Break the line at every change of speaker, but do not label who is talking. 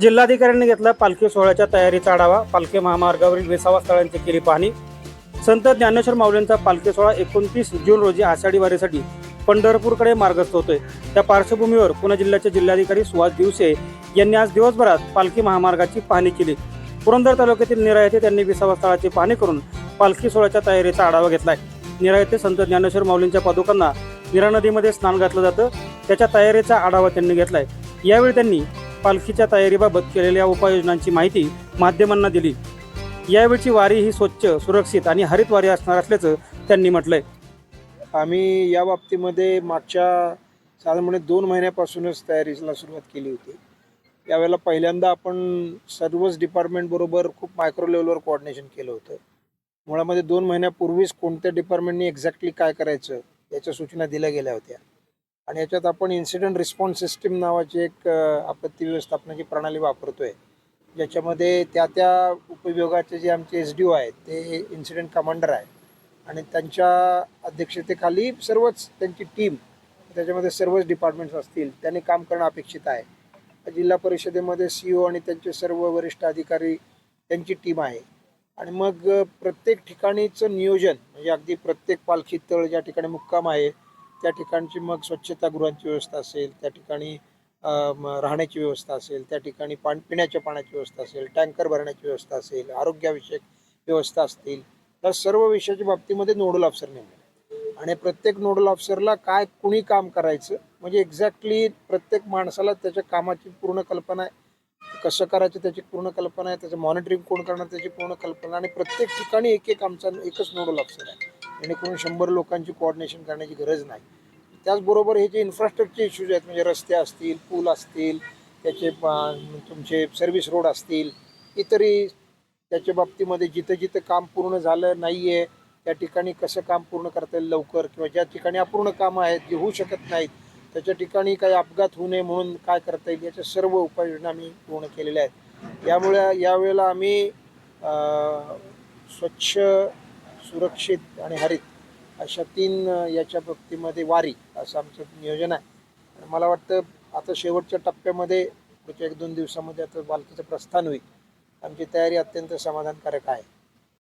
जिल्हाधिकाऱ्यांनी घेतला पालखी सोहळ्याच्या तयारीचा आढावा. पालखी महामार्गावरील विसावा स्थळांची केली पाहणी. संत ज्ञानेश्वर माऊलींचा पालखी सोहळा एकोणतीस जून रोजी आषाढी वारीसाठी पंढरपूरकडे मार्गस्थ होतोय. त्या पार्श्वभूमीवर पुणे जिल्ह्याचे जिल्हाधिकारी सुहास दिवसे यांनी आज दिवसभरात पालखी महामार्गाची पाहणी केली. पुरंदर तालुक्यातील निरा येथे त्यांनी विसावा स्थळाची पाहणी करून पालखी सोहळ्याच्या तयारीचा आढावा घेतलाय. निरा येथे संत ज्ञानेश्वर माऊलींच्या पादुकांना निरा नदीमध्ये स्नान घातलं जातं. त्याच्या तयारीचा आढावा त्यांनी घेतलाय. यावेळी त्यांनी पालखीच्या तयारीबाबत केलेल्या उपाययोजनांची माहिती माध्यमांना दिली. यावेळची वारी ही स्वच्छ सुरक्षित आणि हरित वारी असणार असल्याचं त्यांनी म्हटलंय.
आम्ही या बाबतीमध्ये मागच्या साधारणपणे दोन महिन्यापासूनच तयारीला सुरुवात केली होती. यावेळेला पहिल्यांदा आपण सर्वच डिपार्टमेंटबरोबर खूप मायक्रो लेवलवर कोऑर्डिनेशन केलं होतं. मुळामध्ये दोन महिन्यापूर्वीच कोणत्या डिपार्टमेंटनी एक्झॅक्टली काय करायचं याच्या सूचना दिल्या गेल्या होत्या. आणि याच्यात आपण इन्सिडेंट रिस्पॉन्स सिस्टीम नावाची एक आपत्ती व्यवस्थापनाची प्रणाली वापरतोय. ज्याच्यामध्ये त्या त्या उपयोगाचे जे आमचे एस डी ओ आहेत ते इन्सिडेंट कमांडर आहे आणि त्यांच्या अध्यक्षतेखाली सर्वच त्यांची टीम त्याच्यामध्ये सर्वच डिपार्टमेंट्स असतील त्यांनी काम करणं अपेक्षित आहे. जिल्हा परिषदेमध्ये सी ओ आणि त्यांचे सर्व वरिष्ठ अधिकारी त्यांची टीम आहे. आणि मग प्रत्येक ठिकाणीचं नियोजन म्हणजे अगदी प्रत्येक पालखी तळ ज्या ठिकाणी मुक्काम आहे त्या ठिकाणची मग स्वच्छतागृहांची व्यवस्था असेल त्या ठिकाणी राहण्याची व्यवस्था असेल त्या ठिकाणी पाण पिण्याच्या पाण्याची व्यवस्था असेल टँकर भरण्याची व्यवस्था असेल आरोग्याविषयक व्यवस्था असतील या सर्व विषयाच्या बाबतीमध्ये नोडल ऑफिसर नेमले. आणि प्रत्येक नोडल ऑफिसरला काय कुणी काम करायचं म्हणजे एक्झॅक्टली प्रत्येक माणसाला त्याच्या कामाची पूर्ण कल्पना आहे. कसं करायचं त्याची पूर्ण कल्पना आहे त्याचं मॉनिटरिंग कोण करणार त्याची पूर्ण कल्पना आणि प्रत्येक ठिकाणी एक एक आमचा एकच नोडल ऑफिसर आहे. जेणेकरून शंभर लोकांची कोऑर्डिनेशन करण्याची गरज नाही. त्याचबरोबर हे जे इन्फ्रास्ट्रक्चर इश्यूज आहेत म्हणजे रस्ते असतील पूल असतील त्याचे तुमचे सर्व्हिस रोड असतील इतरही त्याच्या बाबतीमध्ये जिथं जिथं काम पूर्ण झालं नाही आहे त्या ठिकाणी कसं काम पूर्ण करता येईल लवकर किंवा ज्या ठिकाणी अपूर्ण कामं आहेत जे होऊ शकत नाहीत त्याच्या ठिकाणी काही अपघात होऊ नये म्हणून काय करता येईल याच्या सर्व उपाययोजना आम्ही पूर्ण केलेल्या आहेत. यामुळे यावेळेला आम्ही स्वच्छ सुरक्षित आणि हरित अशा तीन याच्या बाबतीमध्ये वारी असं आमचं नियोजन आहे. आणि मला वाटतं आता शेवटच्या टप्प्यामध्ये पुढच्या एक दोन दिवसामध्ये आता पालखीचं प्रस्थान होईल. आमची तयारी अत्यंत समाधानकारक आहे.